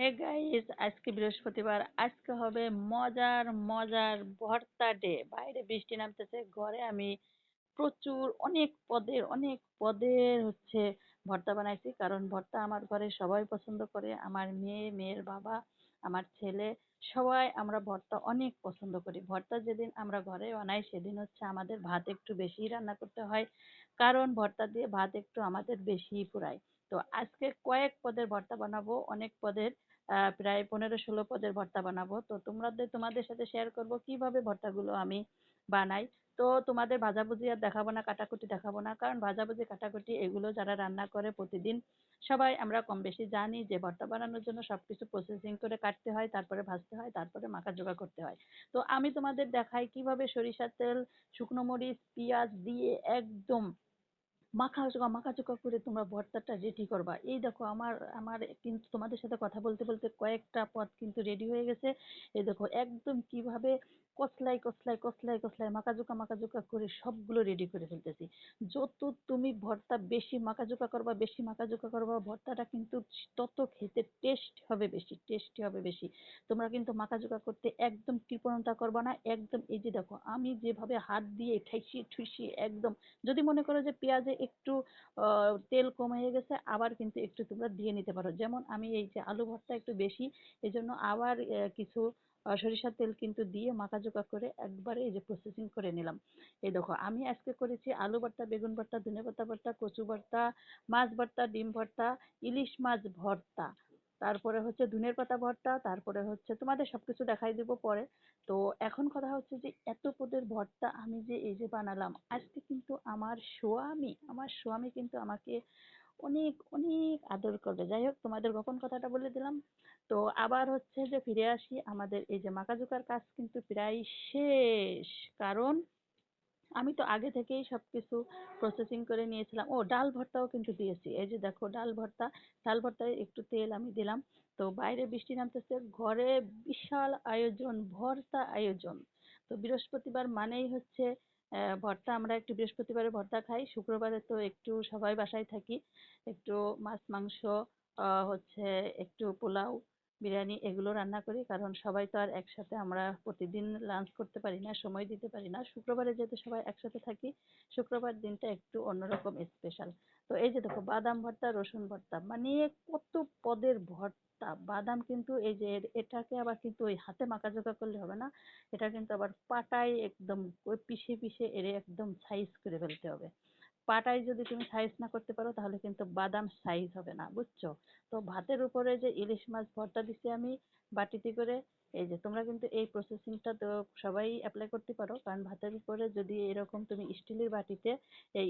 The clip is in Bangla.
হে গাইস আজকে বৃহস্পতিবার, আজকে হবে মজার মজার ভর্তা ডে বাইরে বৃষ্টি নামতেছে, ঘরে আমি প্রচুর, অনেক পদের অনেক পদের হচ্ছে ভর্তা বানাইছি। কারণ ভর্তা আমার ঘরে সবাই পছন্দ করে। আমার মেয়ে, মেয়ের বাবা, আমার ছেলে, সবাই আমরা ভর্তা অনেক পছন্দ করি। ভর্তা যেদিন আমরা ঘরে বানাই, সেদিন হচ্ছে আমাদের ভাত একটু বেশি রান্না করতে হয়। কারণ ভর্তা দিয়ে ভাত একটু আমাদের বেশি পুরায় তো আজকে কয়েক পদের ভর্তা বানাবো, অনেক পদের প্রায় পনেরো ষোলো পদের ভর্তা বানাবো। তো তোমাদের তোমাদের সাথে শেয়ার করব কীভাবে ভর্তাগুলো আমি বানাই। তো তোমাদের ভাজাভুজি আর দেখাবো না, কাটাকুটি দেখাবো না, কারণ ভাজাভুজি, কাটাকুটি এগুলো যারা রান্না করে প্রতিদিন, সবাই আমরা কম বেশি জানি যে ভর্তা বানানোর জন্য সবকিছু প্রসেসিং করে কাটতে হয়, তারপরে ভাজতে হয়, তারপরে মাখা জোগা করতে হয়। তো আমি তোমাদের দেখাই কীভাবে সরিষার তেল, শুকনো মরিচ, পেঁয়াজ দিয়ে একদম মাখা চোখা মাখা চোখা করে তোমরা ভর্তাটা রেডি করবা। এই দেখো আমার আমার কিন্তু তোমাদের সাথে কথা বলতে বলতে কয়েকটা পদ কিন্তু রেডি হয়ে গেছে। এই দেখো একদম কীভাবে কসলাই কসলাই কসলাই কসলাই মাকাজুকা মাকাজুকা করে সবগুলো রেডি করে ফেলতেছি। যত তুমি ভর্তা বেশি মাকাজুকা করবা, বেশি মাকাজুকা করবা, ভর্তাটা কিন্তু তত খেতে টেস্ট হবে বেশি টেস্টি হবে বেশি। তোমরা কিন্তু মাকাজুকা করতে একদম কৃপণতা করবা না, একদম এই যে দেখো, আমি যেভাবে হাত দিয়ে ঠেসিয়ে ঠুসিয়ে একদম, যদি মনে করো যে পেঁয়াজে একটু তেল কম গেছে, আবার কিন্তু একটু তোমরা দিয়ে নিতে পারো। যেমন আমি এই যে আলু ভর্তা একটু বেশি এই জন্য আবার কিছু সরিষার তেল কিন্তু দিয়ে মাখাজোকা করে একবারে এই যে প্রসেসিং করে নিলাম। এই দেখো, আমি আজকে করেছি আলু ভর্তা, বেগুন ভর্তা, ধনে পাতা ভর্তা, কচু ভর্তা, মাছ ভর্তা, ডিম ভর্তা, ইলিশ মাছ ভর্তা। তারপরে হচ্ছে ধনের পাতা ভর্তা, তারপরে হচ্ছে তোমাদের সবকিছু দেখাই দিব পরে। তো এখন কথা হচ্ছে যে এত পদের ভর্তা আমি যে এই যে বানালাম, আজকে কিন্তু আমার স্বামী আমার স্বামী কিন্তু আমাকে অনেক অনেক আদর করবে। যাই হোক, তোমাদের গোপন কথাটা বলে দিলাম। তো আবার হচ্ছে যে ফিরে আসি আমাদের এই যে মাকাজুকার কাজ কিন্তু প্রায় শেষ। কারণ আমি তো আগে থেকেই সব কিছু প্রসেসিং করে নিয়েছিলাম। ও, ডাল ভর্তাও কিন্তু দিয়েছি। এই যে দেখো, ডাল ভর্তা, ডাল ভর্তায় একটু তেল আমি দিলাম। তো বাইরে বৃষ্টি নামতেছে, ঘরে বিশাল আয়োজন, ভর্তা আয়োজন। তো বৃহস্পতিবার মানেই হচ্ছে ভর্তা আমরা একটু বৃহস্পতিবারে ভর্তা খাই। শুক্রবারে তো একটু সবাই বাসায় থাকি। একটু মাছ, মাংস আহ হচ্ছে একটু পোলাও বিরিয়ানি এগুলো রান্না করি, কারণ সবাই তো আর একসাথে আমরা প্রতিদিন লাঞ্চ করতে পারি না, সময় দিতে পারি না। শুক্রবারে যেহেতু সবাই একসাথে থাকি, শুক্রবার দিনটা একটু অন্যরকম স্পেশাল তো এই যে দেখো, বাদাম ভর্তা, রসুন ভর্তা মানে কত পদের ভর্তা। বাদাম কিন্তু এই যে এটাকে আবার কিন্তু ওই হাতে মাখাজোকা করলে হবে না, এটা কিন্তু আবার পাটায় একদম ওই পিষে পিষে এরে একদম সাইজ করে ফেলতে হবে। পাটায় যদি তুমি সাইজ না করতে পারো, তাহলে কিন্তু বাদাম সাইজ হবে না, বুঝছ? তো ভাতের উপরে যে ইলিশ মাছ ভর্তা দিছি আমি বাটিতে করে, এই যে তোমরা কিন্তু এই প্রসেসিংটা তো সবাই অ্যাপ্লাই করতে পারো, কারণ ভাতের উপরে যদি এরকম তুমি স্টিলের বাটিতে এই